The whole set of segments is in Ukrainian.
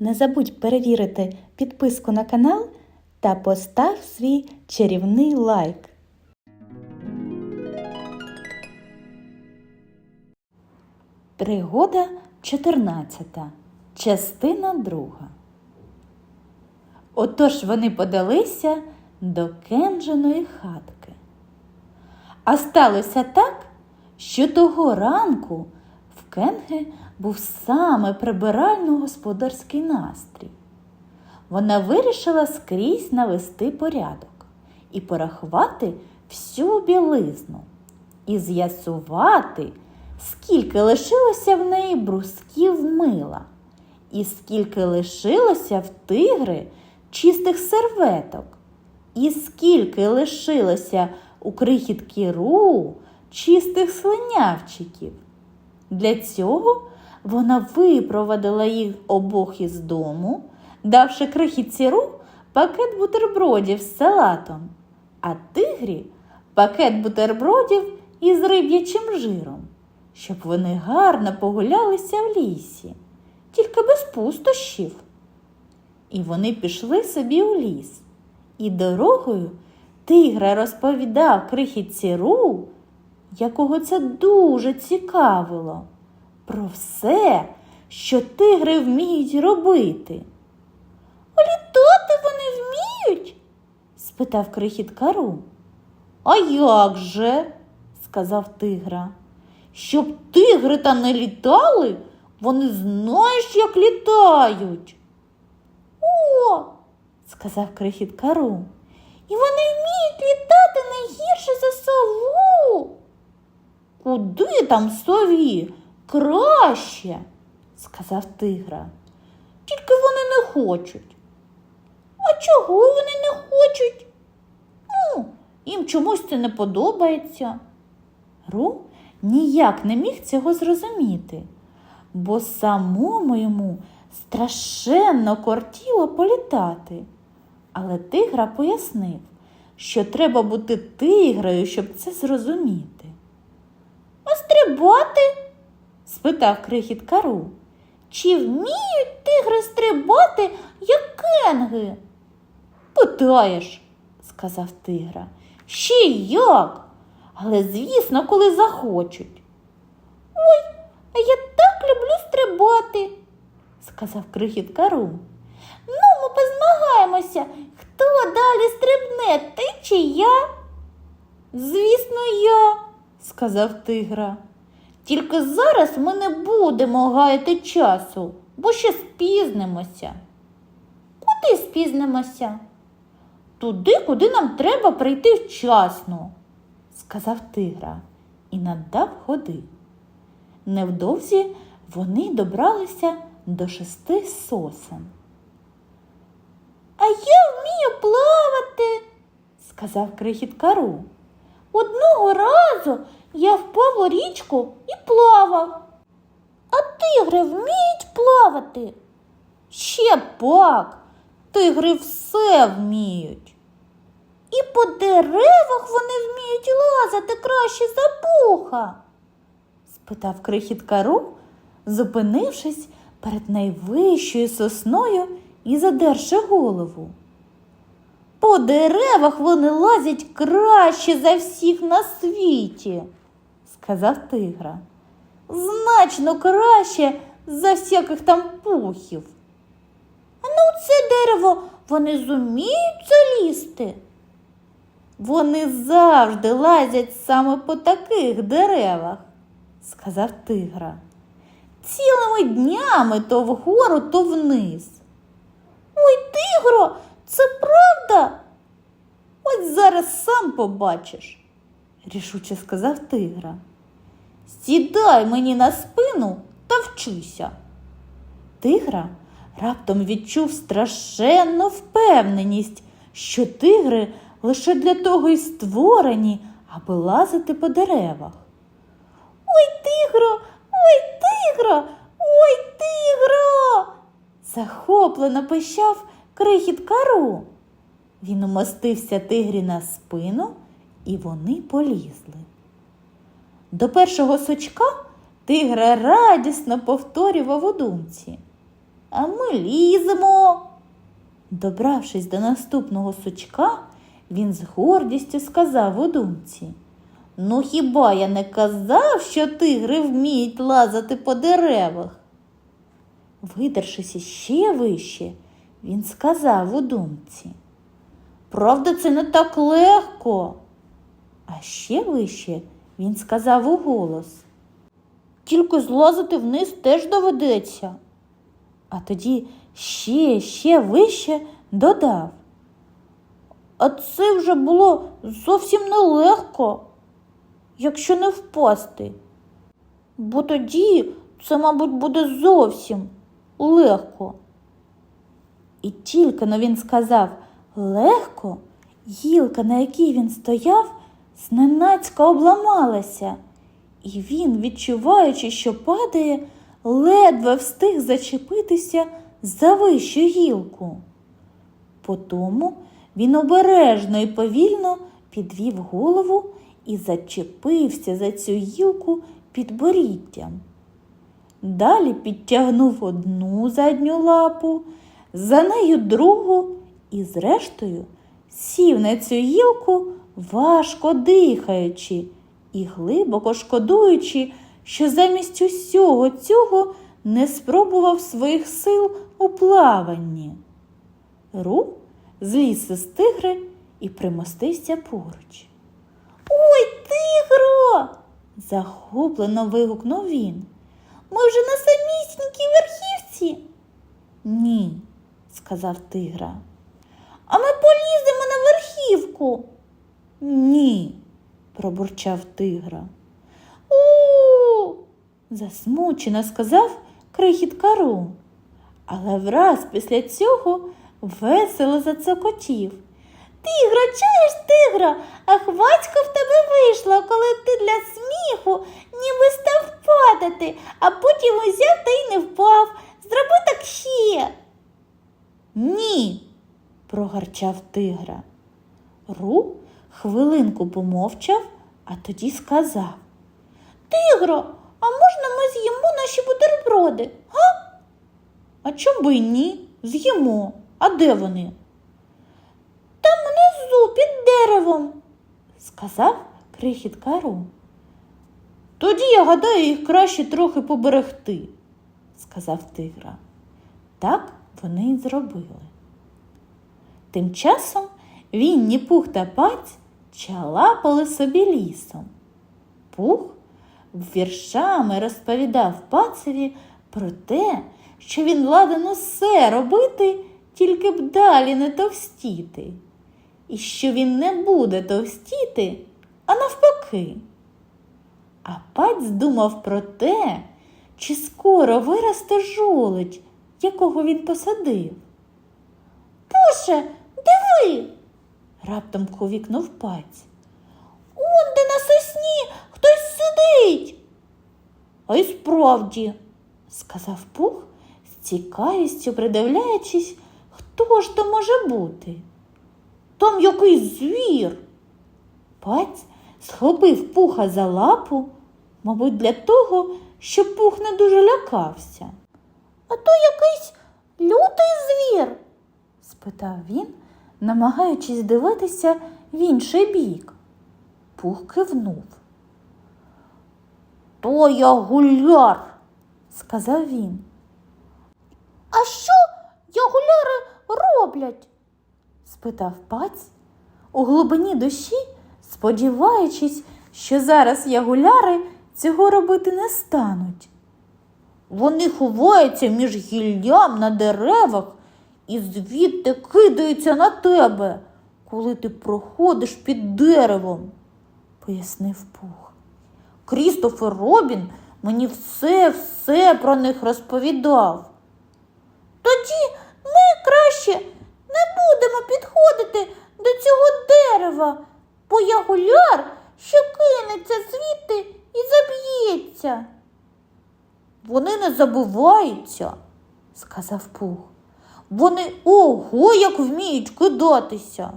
Не забудь перевірити підписку на канал та постав свій чарівний лайк. Пригода 14. Частина 2. Отож вони подалися до Кенджиної хатки. А сталося так, що того ранку в Кенги був саме прибирально-господарський настрій. Вона вирішила скрізь навести порядок і порахувати всю білизну, і з'ясувати, скільки лишилося в неї брусків мила, і скільки лишилося в тигри чистих серветок, і скільки лишилося у крихітки Ру чистих слинявчиків. Для цього вона випровадила їх обох із дому, давши крихітці Ру пакет бутербродів з салатом, а тигрі пакет бутербродів із риб'ячим жиром, щоб вони гарно погулялися в лісі, тільки без пустощів. І вони пішли собі у ліс. І дорогою тигра розповідав крихітці Ру, якого це дуже цікавило, про все, що тигри вміють робити. Літати вони вміють? спитав крихітка Ру. А як же? сказав тигра. Щоб тигри та не літали, вони знаєш, як літають. О, сказав крихітка Ру. І вони вміють літати не гірше за сову. Куди там сові? Краще, сказав тигра. Тільки вони не хочуть. А чого вони не хочуть? Ну, їм чомусь це не подобається. Ру ніяк не міг цього зрозуміти, бо самому йому страшенно кортіло політати. Але тигра пояснив, що треба бути тигрою, щоб це зрозуміти. А стрибати? Спитав крихіт Кару. Чи вміють тигри стрибати, як кенги? Питаєш, сказав тигра. Ще як? Але, звісно, коли захочуть. Ой, я так люблю стрибати, сказав крихіт Кару. Ну, ми позмагаємося, хто далі стрибне, ти чи я? Звісно, я, сказав тигра. Тільки зараз ми не будемо гаяти часу, бо ще спізнимося. Куди спізнимося? Туди, куди нам треба прийти вчасно, сказав тигра і надав ходи. Невдовзі вони добралися до шести сосен. А я вмію плавати, сказав крихіт Кару. Одного разу я впав у річку і плавав. А тигри вміють плавати? Ще пак, тигри все вміють. І по деревах вони вміють лазати краще за пуха? спитав крихіт Кару, зупинившись перед найвищою сосною і задерши голову. По деревах вони лазять краще за всіх на світі, сказав тигра. Значно краще за всяких там пухів. А ну це дерево вони зуміють залізти. Вони завжди лазять саме по таких деревах, сказав тигра. Цілими днями то вгору, то вниз. Ой, тигро, це правда? Ось зараз сам побачиш, рішуче сказав тигра. Сідай мені на спину та вчуся. Тигра раптом відчув страшенну впевненість, що тигри лише для того й створені, аби лазити по деревах. Ой, тигро, ой, тигро, ой, тигро. захоплено пищав крихіт кару. Він умостився тигрі на спину, і вони полізли. До першого сучка тигра радісно повторював у думці. А ми ліземо. Добравшись до наступного сучка, він з гордістю сказав у думці. Ну хіба я не казав, що тигри вміють лазати по деревах? Видершись іще вище, він сказав у думці. Правда, це не так легко. А ще вище він сказав у голос. Тільки злазити вниз теж доведеться. А тоді ще, ще вище додав. А це вже було зовсім нелегко, якщо не впасти. Бо тоді це, мабуть, буде зовсім легко. І тільки но він сказав легко, гілка, на якій він стояв, зненацька обламалася, і він, відчуваючи, що падає, ледве встиг зачепитися за вищу гілку. Потому він обережно і повільно підвів голову і зачепився за цю гілку підборіддям. Далі підтягнув одну задню лапу, за нею другу і, зрештою, сів на цю гілку, важко дихаючи і глибоко шкодуючи, що замість усього цього не спробував своїх сил у плаванні. Ру зліз із тигри і примостився поруч. Ой, тигро! захоплено вигукнув він. Ми вже на самісінькій верхівці. Ні, сказав тигра. А ми поліземо на верхівку. Ні, пробурчав тигра. У. засмучено сказав крихіт Ру. Але враз після цього весело зацокотів. Тигро, чуєш, тигро, а хвацько в тебе вийшло, коли ти для сміху ніби став падати, а потім узяв та й не впав. Зроби так ще. Ні, прогарчав тигра. Ру хвилинку помовчав, а тоді сказав Тигро, а можна ми з'їмо наші бутерброди? Га? А чом би ні? З'їмо. А де вони? Там внизу під деревом, сказав крихіт Кару. Тоді я гадаю, їх краще трохи поберегти, сказав тигра. Так вони й зробили. Тим часом Вінні Пух та Паць чалапали собі лісом. Пух віршами розповідав пацеві про те, що він ладен усе робити, тільки б далі не товстіти, і що він не буде товстіти, а навпаки. А паць думав про те, чи скоро виросте жолудь, якого він посадив. Боже, диви. Раптом ковікнув паць. Он де на сосні хтось сидить. А й справді, сказав Пух, з цікавістю придивляючись, хто ж то може бути. Там якийсь звір. Паць схопив пуха за лапу, мабуть, для того, щоб пух не дуже лякався. А то якийсь лютий звір? спитав він, намагаючись дивитися в інший бік. Пух кивнув. То я гуляр, сказав він. А що ягуляри роблять? спитав паць у глибині душі, сподіваючись, що зараз ягуляри цього робити не стануть. Вони ховаються між гіллям на деревах і звідти кидаються на тебе, коли ти проходиш під деревом, пояснив Пух. Крістофер Робін мені все все про них розповідав. Тоді ми краще не будемо підходити до цього дерева, бо ягуляр ще кинеться звідти і заб'ється. Вони не забуваються, сказав Пух. Вони ого, як вміють кидатися.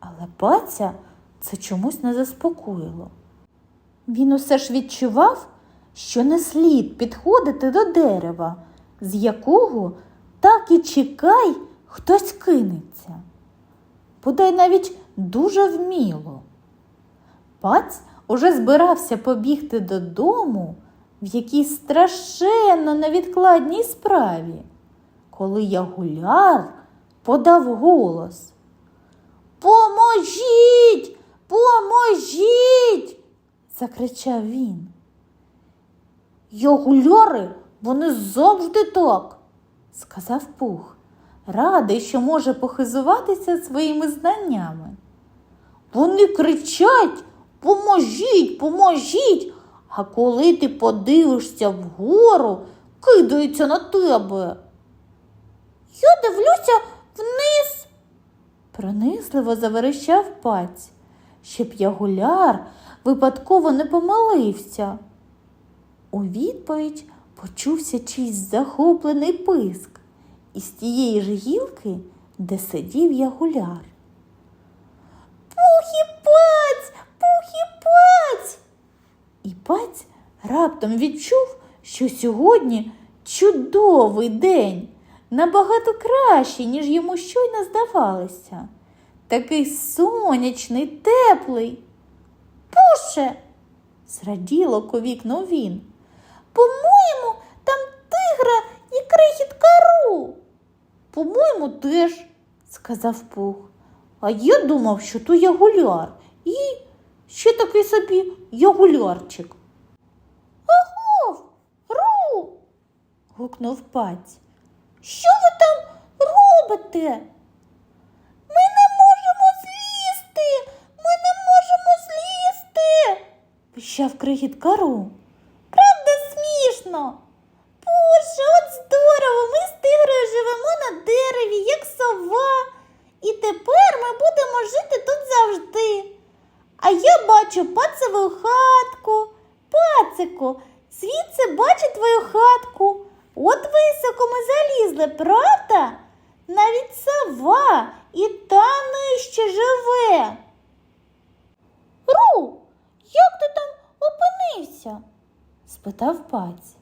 Але баця це чомусь не заспокоїло. Він усе ж відчував, що не слід підходити до дерева, з якого так і чекай, хтось кинеться. Бодай навіть дуже вміло. Паць уже збирався побігти додому в якійсь страшенно невідкладній справі, коли Ягуляр подав голос. Поможіть! Поможіть! закричав він. Ягуляри, вони завжди так, сказав Пух, радий, що може похизуватися своїми знаннями. Вони кричать Поможіть, поможіть. А коли ти подивишся вгору, кидаються на тебе. Я дивлюся вниз, пронизливо заверещав паць, щоб Ягуляр випадково не помилився. У відповідь почувся чийсь захоплений писк із тієї ж гілки, де сидів Ягуляр. Пухі паць, пухі паць. І паць раптом відчув, що сьогодні чудовий день, набагато кращий, ніж йому щойно здавалося. Такий сонячний, теплий. Пуше, зраділо ковікнув він. По-моєму, там тигра і крихіт кару. По-моєму, теж, сказав Пух. А я думав, що то ягуляр. І ще такий собі ягулярчик. Агов, ру. гукнув паць. Що ви там робите? Ми не можемо злізти. Ми не можемо злізти. пищав крихіт кару. Правда смішно. Боже, от здорово! Ми з тигрою живемо на дереві, як сова. І тепер ми будемо жити тут завжди. А я бачу пацеву хатку. Пацику, звідси бачу твою хатку. От високо ми залізли, правда? Навіть сова і та нижче живе. Ру, як ти там опинився? спитав паць.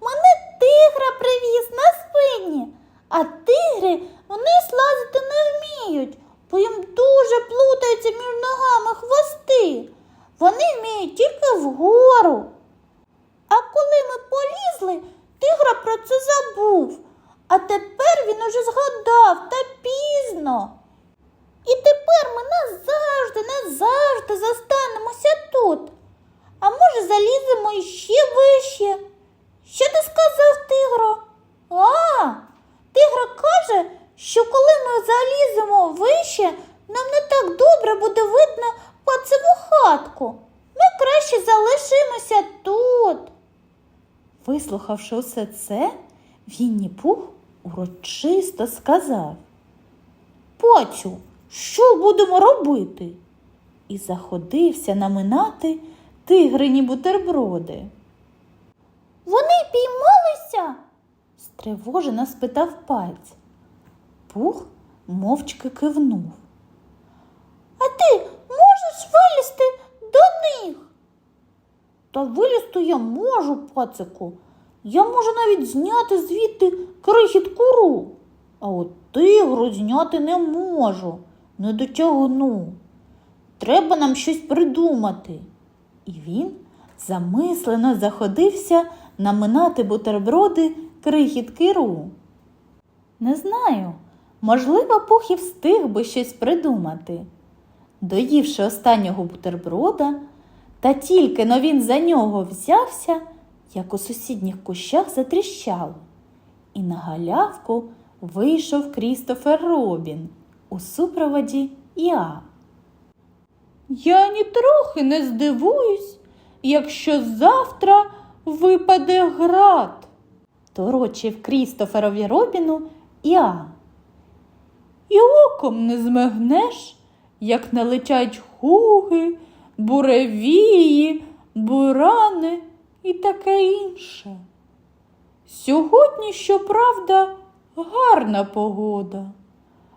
Мене тигра привіз на спині, а тигри вони слазити не вміють, бо їм дуже плутаються між ногами хвости. Вони вміють тільки вгору. А коли ми полізли, тигра про це забув. А тепер він уже згадав та пізно. І тепер ми назавжди, назавжди застанемося тут. А може заліземо іще вище. Що ти сказав, тигро? А, тигра каже, що коли ми заліземо вище, нам не так добре буде видно пацеву хатку. Ми краще залишимося тут. Вислухавши усе це, Вінні Пух урочисто сказав Пацю, що будемо робити? І заходився наминати тигрині бутерброди. Вони піймалися? стривожено спитав паць. Пух мовчки кивнув. А ти можеш вилізти до них? Та вилізти я можу, пацику. Я можу навіть зняти звідти крихіт куру. А от тигру зняти не можу, не дотягну. Треба нам щось придумати. І він замислено заходився наминати бутерброди крихіт киру. Не знаю, можливо, Пух встиг би щось придумати. Доївши останнього бутерброда, та тільки но він за нього взявся, як у сусідніх кущах затріщало, і на галявку вийшов Крістофер Робін у супроводі Я. Я нітрохи не здивуюсь, якщо завтра випаде град, торочив Крістоферові Робіну Я. І оком не змигнеш, як налетять хуги, буревії, бурани і таке інше. Сьогодні, щоправда, гарна погода,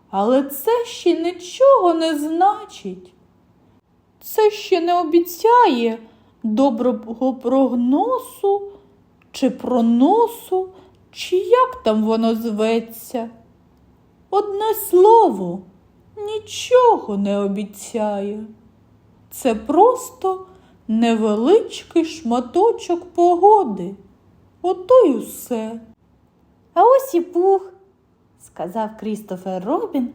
але це ще нічого не значить. Це ще не обіцяє доброго прогнозу чи проносу чи як там воно зветься. Одне слово нічого не обіцяє. Це просто невеличкий шматочок погоди. Ото й усе. А ось і пух, сказав Крістофер Робін,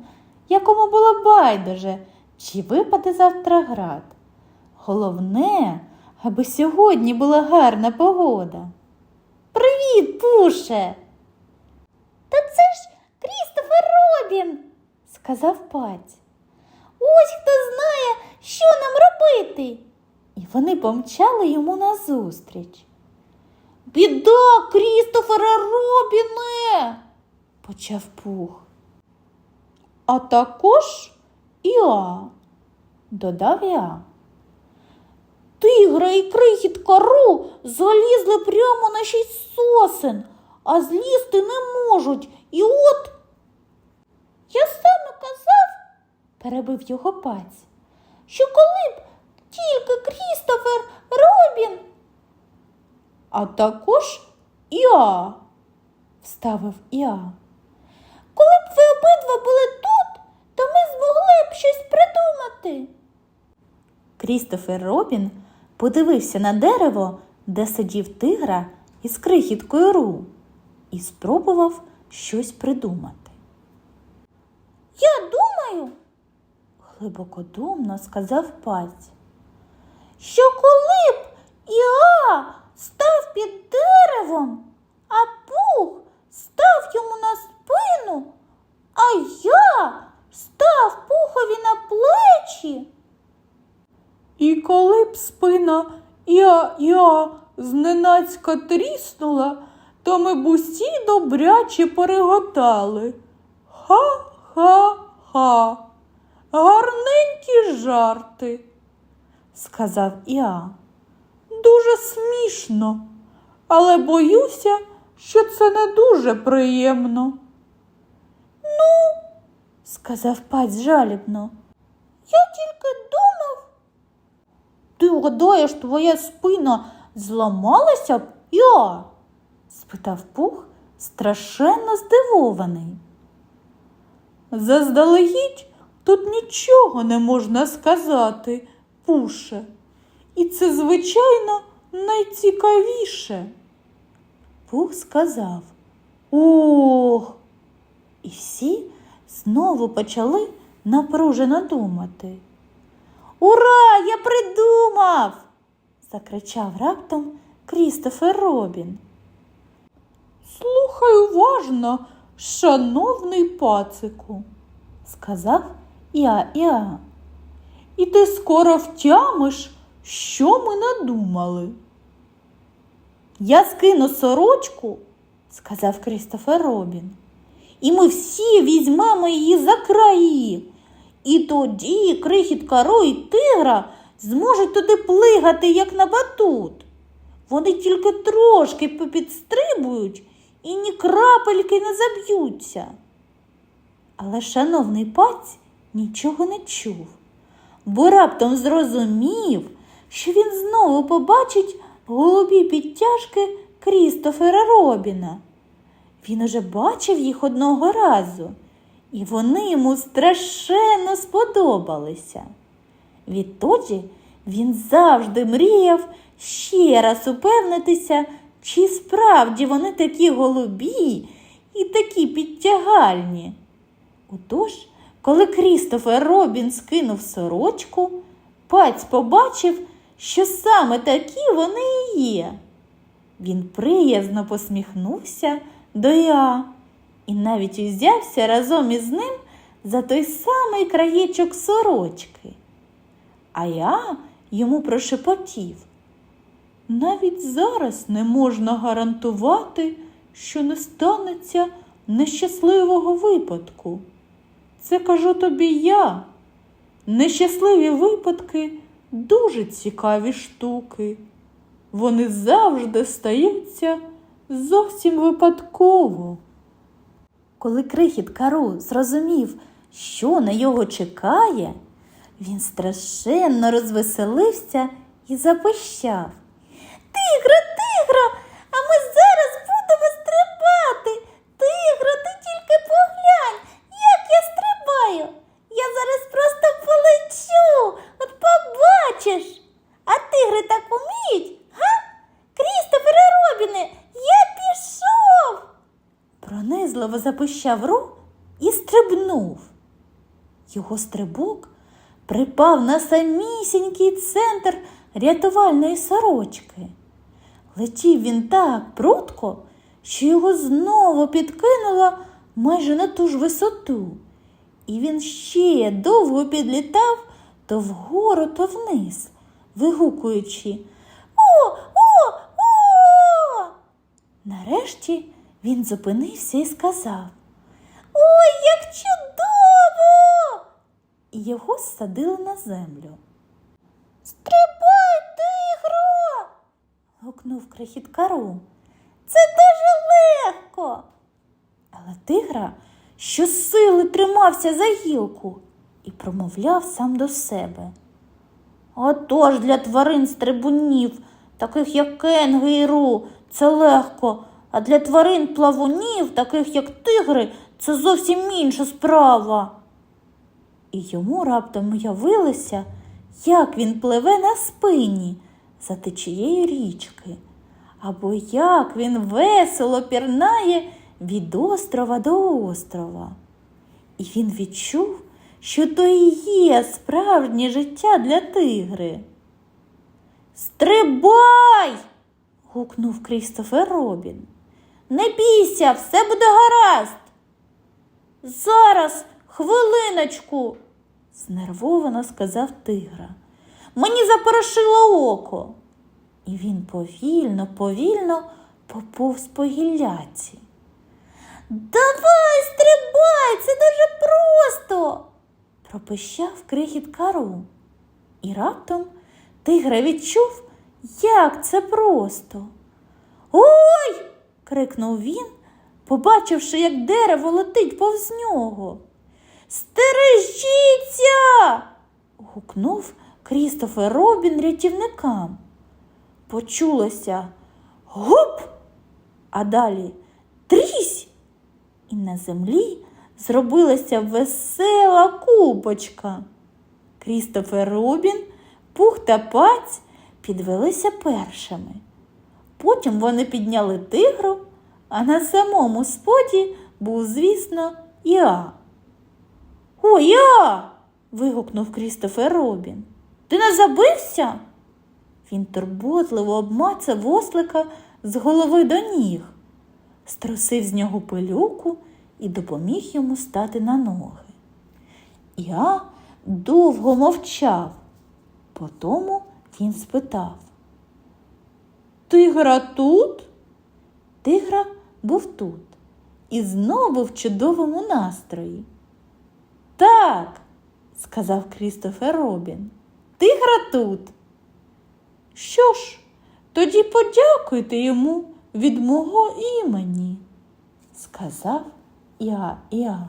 якому було байдуже, чи випаде завтра град. Головне, аби сьогодні була гарна погода. Привіт, Пуше. Та це ж Крістофер Робін, сказав паць. Ось хто знає, що нам робити. Вони помчали йому назустріч. Біда, Крістофера Робіне, почав пух. А також Іа, додав я. Тигра і крихітка Ру залізли прямо на шість сосен, а злізти не можуть. І от. Я саме казав, перебив його паць, що коли б тільки Крістофер Робін. а також Іа. вставив Іа. Коли б ви обидва були тут, то ми змогли б щось придумати. Крістофер Робін подивився на дерево, де сидів тигра із крихіткою Ру, і спробував щось придумати. Я думаю, глибокодумно сказав паць, що коли б Іа став під деревом, а пух став йому на спину, а я став пухові на плечі. І коли б спина я-я зненацька тріснула, то ми б усі добряче переготали. Ха-ха-ха. Гарненькі жарти, сказав Іа. дуже смішно, але боюся, що це не дуже приємно. Ну, сказав паць жалібно. Я тільки думав. Ти гадаєш, твоя спина зламалася б, я? спитав пух, страшенно здивований. Заздалегідь тут нічого не можна сказати, пуше. І це, звичайно, найцікавіше. Пух сказав Ох. І всі знову почали напружено думати. Ура! Я придумав! закричав раптом Крістофер Робін. Слухай уважно, шановний пацику, сказав Іа Іа. І ти скоро втямиш, що ми надумали. Я скину сорочку, сказав Крістофер Робін. І ми всі візьмемо її за краї. І тоді крихітка Ро тигра зможуть туди плигати, як на батут. Вони тільки трошки попідстрибують і ні крапельки не заб'ються. Але шановний паць нічого не чув, бо раптом зрозумів, що він знову побачить голубі підтяжки Крістофера Робіна. Він уже бачив їх одного разу, і вони йому страшенно сподобалися. Відтоді він завжди мріяв ще раз упевнитися, чи справді вони такі голубі і такі підтягальні. Отож, коли Крістофер Робін скинув сорочку, паць побачив, що саме такі вони і є. Він приязно посміхнувся до Я і навіть узявся разом із ним за той самий краєчок сорочки. А я йому прошепотів. Навіть зараз не можна гарантувати, що не станеться нещасливого випадку. Це кажу тобі я. Нещасливі випадки дуже цікаві штуки. Вони завжди стаються зовсім випадково. Коли крихіт Кару зрозумів, що на його чекає, він страшенно розвеселився і запищав. Тигра, запищав рух і стрибнув. Його стрибок припав на самісінький центр рятувальної сорочки. Летів він так прудко, що його знову підкинуло майже на ту ж висоту. І він ще довго підлітав то вгору, то вниз, вигукуючи О, о, о. Нарешті він зупинився і сказав Ой, як чудово! І його садили на землю. Стрибай, тигро! гукнув крихіт кару. Це дуже легко. Але тигра щосили тримався за гілку і промовляв сам до себе. Отож для тварин стрибунів, таких як Кенги і Ру, це легко, а для тварин плавунів, таких як тигри, це зовсім інша справа. І йому раптом уявилося, як він пливе на спині за течією річки, або як він весело пірнає від острова до острова. І він відчув, що то і є справжнє життя для тигри. Стрибай! гукнув Крістофер Робін. Не бійся, все буде гаразд. Зараз, хвилиночку, знервовано сказав тигра. Мені запорошило око. І він повільно, повільно поповз по гілляці. Давай, стрибай, це дуже просто, пропищав крихіт кару. І раптом тигра відчув, як це просто. Ой! Крикнув він, побачивши, як дерево летить повз нього. Стережіться. гукнув Крістофер Робін рятівникам. Почулося гуп, а далі трісь, і на землі зробилася весела купочка. Крістофер Робін, Пух та Паць підвелися першими. Потім вони підняли тигру, а на самому споді був, звісно, я. О, я. вигукнув Крістофер Робін. Ти не забився? Він турботливо обмацав ослика з голови до ніг, струсив з нього пилюку і допоміг йому стати на ноги. Я довго мовчав. Потому він спитав. Тигра тут? Тигра був тут і знову в чудовому настрої. Так, сказав Крістофер Робін. Тигра тут. Що ж, тоді подякуйте йому від мого імені, сказав я я.